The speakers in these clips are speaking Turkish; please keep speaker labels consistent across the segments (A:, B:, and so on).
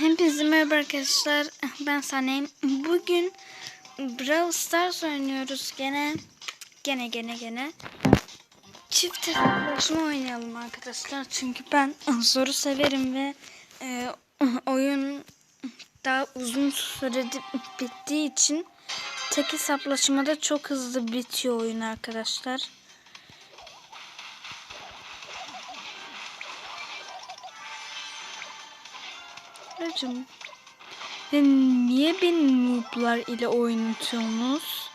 A: Hepinize merhaba arkadaşlar. Ben Sanem. Bugün Brawl Stars oynuyoruz gene. Gene gene gene. Çift hesaplaşma oynayalım arkadaşlar. Çünkü ben zoru severim ve e, oyun daha uzun sürede bittiği için tek hesaplaşmada çok hızlı bitiyor oyun arkadaşlar. Hocam. Ya niye beni nooblar ile oynatıyorsunuz?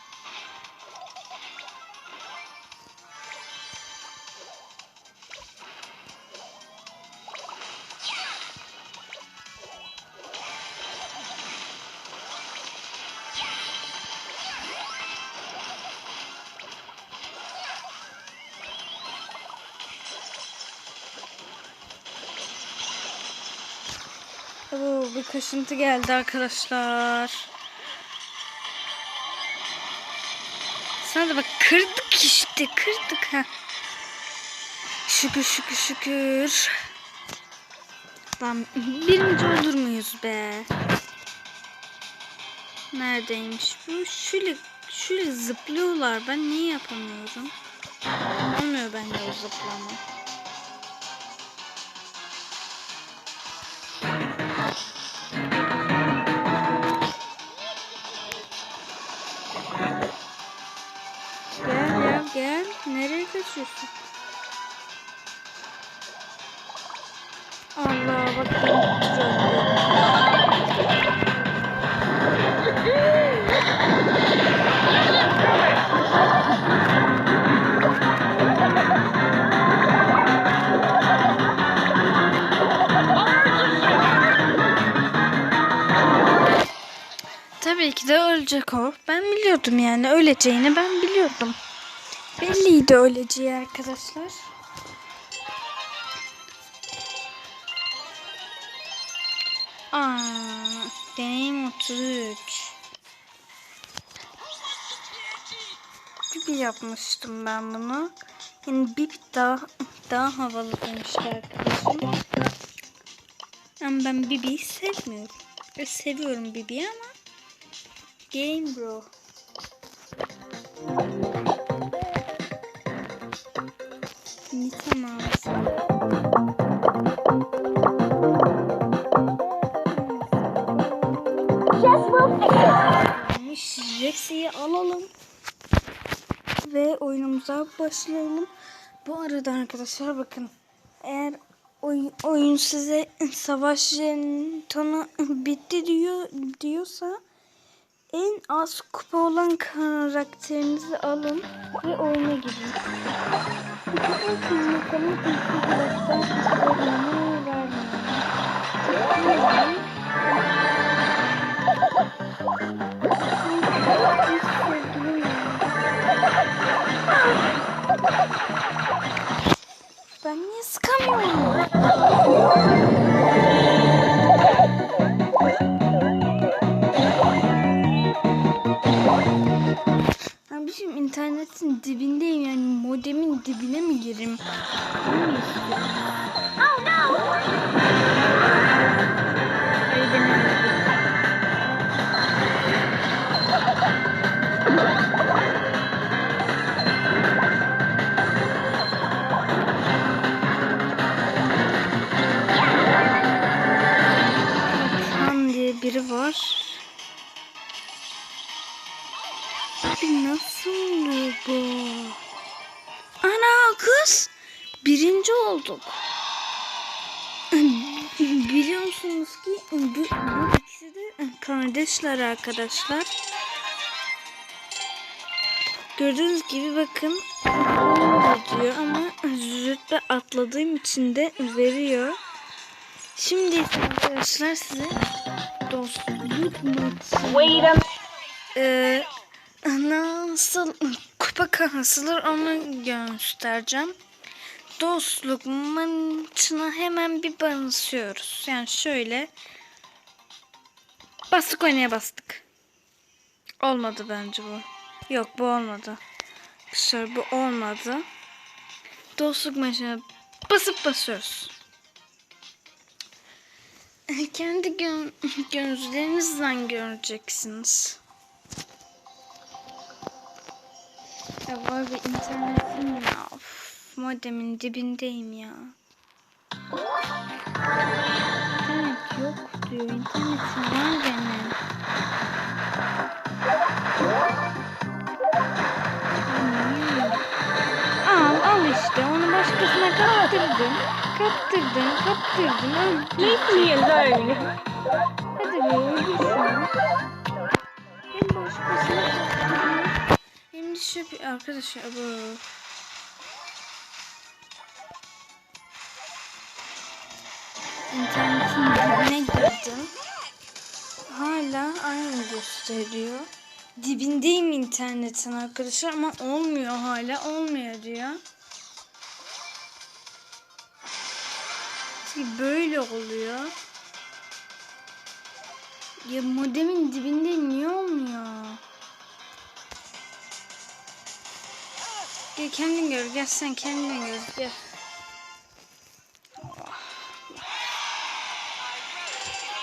A: Bir kaşıntı geldi arkadaşlar. Sana da bak kırdık işte kırdık ha. Şükür şükür şükür. Lan birinci olur muyuz be? Neredeymiş bu? Şöyle şöyle zıplıyorlar. Ben niye yapamıyorum? Olmuyor bende o zıplama. Nereye kaçıyorsun? Allah bak. Tabii ki de ölecek o. Ben biliyordum yani öleceğini ben biliyordum. Belliydi öleceği arkadaşlar. Aa, deneyim 33. Bibi yapmıştım ben bunu. Yani Bibi daha daha havalı demişti arkadaşım. Ama ben Bibi'yi sevmiyorum. Ve seviyorum Bibi'yi ama Game Bro. Rexy'yi alalım. Ve oyunumuza başlayalım. Bu arada arkadaşlar bakın. Eğer oy- oyun size savaş jetonu bitti diyor diyorsa en az kupa olan karakterinizi alın ve oyuna girin. Vermiyor. kız. Birinci olduk. Biliyor musunuz ki bu, bu ikisi de kardeşler arkadaşlar. Gördüğünüz gibi bakın diyor ama rütbe atladığım için de veriyor. Şimdi ise arkadaşlar size dostluk maçı ee, nasıl kupa kasılır onu göstereceğim. Dostluk maçına hemen bir basıyoruz. Yani şöyle bastık oynaya bastık. Olmadı bence bu. Yok bu olmadı. Arkadaşlar bu olmadı. Dostluk maçına basıp basıyoruz. kendi gö gözlerinizden göreceksiniz. Ya var bir internetim ya. Of, modemin dibindeyim ya. İnternet yok diyor. İnternetim var benim. Al al işte onu başkasına kaptırdın. Kaptırdın kaptırdın öldü.
B: Leave me alone.
A: Hadi be Şu bir arkadaşlar bu. İnternetin dibine girdim. Hala aynı gösteriyor. Dibindeyim internetin arkadaşlar ama olmuyor hala olmuyor diyor. Çünkü böyle oluyor. Ya modemin dibinde niye olmuyor? Gel kendin gör. Gel sen kendin gör. Gel.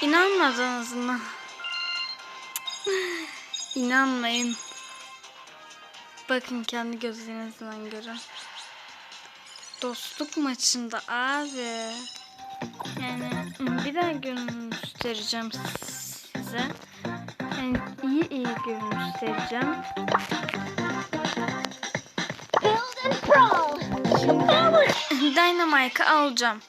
A: İnanmadınız mı? İnanmayın. Bakın kendi gözlerinizden görün. Dostluk maçında abi. Yani bir daha gün göstereceğim size. Yani iyi iyi gün göstereceğim. Dynamite'ı alacağım.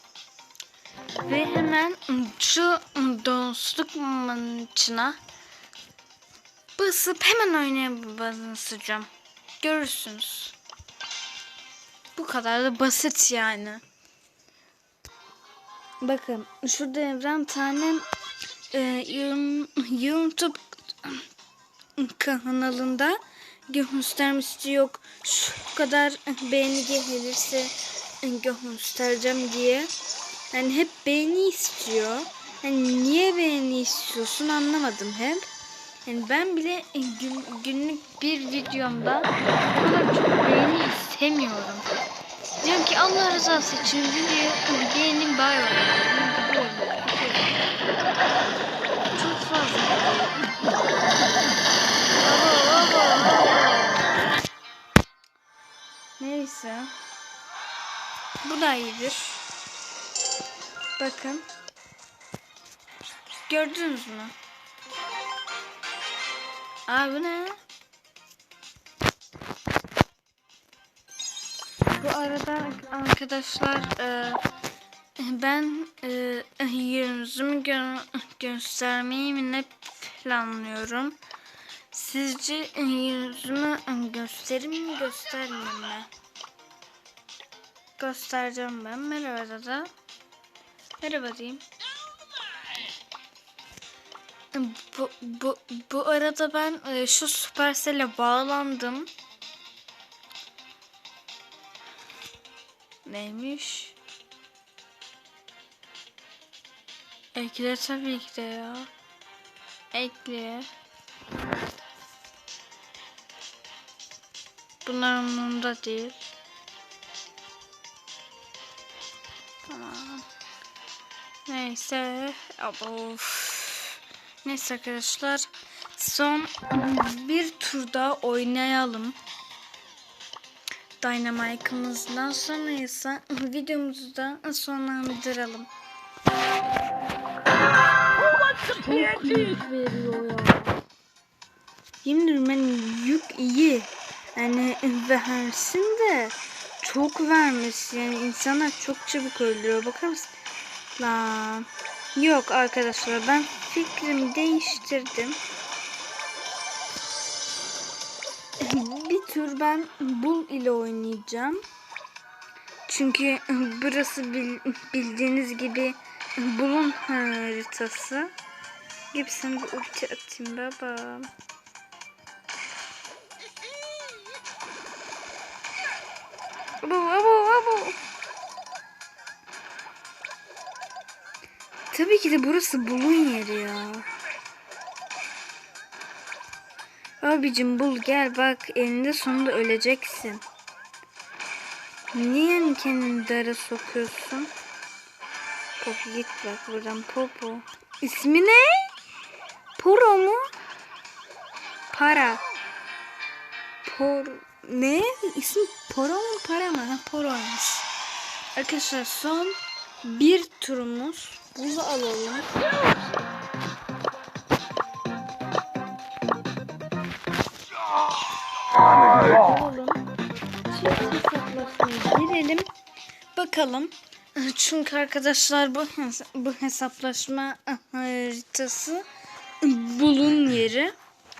A: Ve hemen şu dostluk maçına basıp hemen oynaya basacağım. Görürsünüz. Bu kadar da basit yani. Bakın şurada Evren tane e, YouTube kanalında göstermişti yok şu kadar beğeni gelirse göstereceğim diye. Yani hep beğeni istiyor. Yani niye beğeni istiyorsun anlamadım hep. Yani ben bile gün, günlük bir videomda bu kadar çok beğeni istemiyorum. Diyorum ki Allah rızası için video beğenim bay var. Çok fazla. Neyse. Bu da iyidir. Bakın. Gördünüz mü? Aa bu ne? Bu arada arkadaşlar e, ben e, yüzümü gö göstermeyi ne planlıyorum? Sizce yüzümü göstereyim mi göstermeyeyim mi? Göstereceğim ben. Merhaba Dada. Merhaba diyeyim. Bu, bu, bu arada ben e, şu Supercell'e bağlandım. Neymiş? Ekle tabii ki de ya. Ekle. Bunlar umurumda değil. Tamam. Neyse. Of. Neyse arkadaşlar. Son bir tur daha oynayalım. Dynamite'ımızdan sonra ise videomuzu da sonlandıralım. Çok yük veriyor ya. Yemin ederim yük iyi. Yani versin de çok vermesi yani insanlar çok çabuk öldürüyor. Bakar mısın? Lan. Yok arkadaşlar ben fikrimi değiştirdim. Bir tur ben bul ile oynayacağım. Çünkü burası bil- bildiğiniz gibi bulun haritası. Gibson bir ulti atayım baba. Abo abo abo. Tabii ki de burası bulun yeri ya. Abicim bul gel bak eninde sonunda öleceksin. Niye kendini dara sokuyorsun? Popo git bak buradan Popo. İsmi ne? Poro mu? Para. Por ne? İsmi Poro mu para mı? Ha Poro'ymuş. Arkadaşlar son bir turumuz. Bunu alalım. Alalım. Çift hesaplaşmaya girelim. Bakalım. Çünkü arkadaşlar bu bu hesaplaşma haritası bulun yeri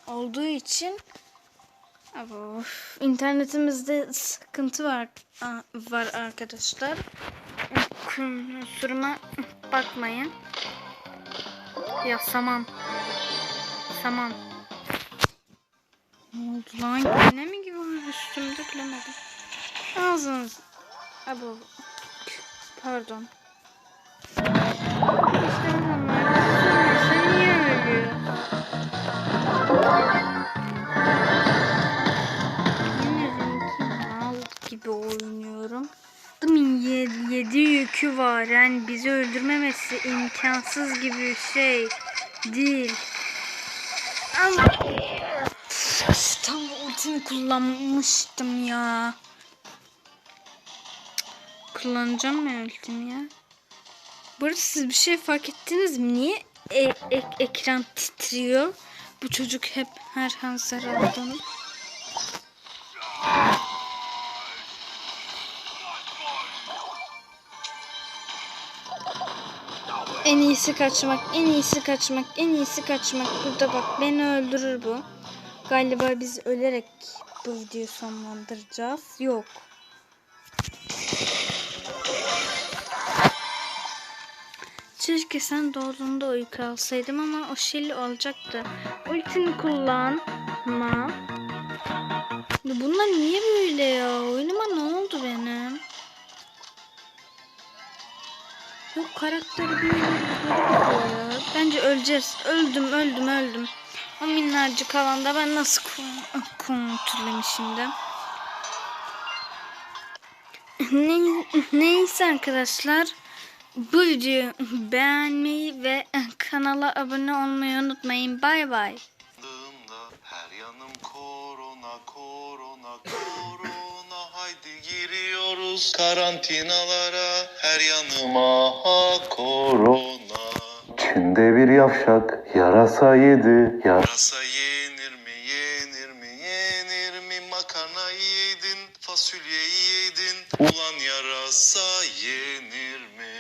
A: olduğu için of, internetimizde sıkıntı var var arkadaşlar. Kusuruma bakmayın. Ya saman. Saman. Ne oldu lan? Yine mi gibi üstümde bilemedim. Ağzınız. Abo. Pardon. İşte onlar. Sen niye ölüyor? Gibi oynuyorum. Adamın yedi, yükü var. Yani bizi öldürmemesi imkansız gibi bir şey değil. Ama... Tam ultimi kullanmıştım ya. Kullanacağım mı ultimi ya? Bu arada siz bir şey fark ettiniz mi? Niye e- e- ekran titriyor? Bu çocuk hep her hasar aldığını. En iyisi kaçmak, en iyisi kaçmak, en iyisi kaçmak. Burada bak beni öldürür bu. Galiba biz ölerek bu videoyu sonlandıracağız. Yok. Keşke sen doğduğunda uyku alsaydım ama o şeyli olacaktı. Ultini kullanma. Bunlar niye böyle ya? Karakteri böyle. Bence öleceğiz. Öldüm öldüm öldüm. O minnacık alanda ben nasıl kon- kontrollemişim de. Ne, neyse arkadaşlar. Bu videoyu beğenmeyi ve kanala abone olmayı unutmayın. Bay bay.
C: Her yanım korona korona korona haydi giriyoruz karantinalara her yanıma ha korona. Çin'de bir yavşak yarasa yedi yarasa yenir mi yenir mi yenir mi? Makarna yedin fasulyeyi yedin. Ulan yarasa yenir mi?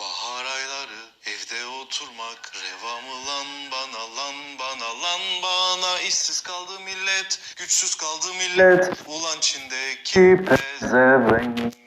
C: Bahar ayları evde oturmak. Reva mı lan bana lan bana lan bana? İşsiz kaldı millet güçsüz kaldı millet. Ulan Çin'deki pezevenk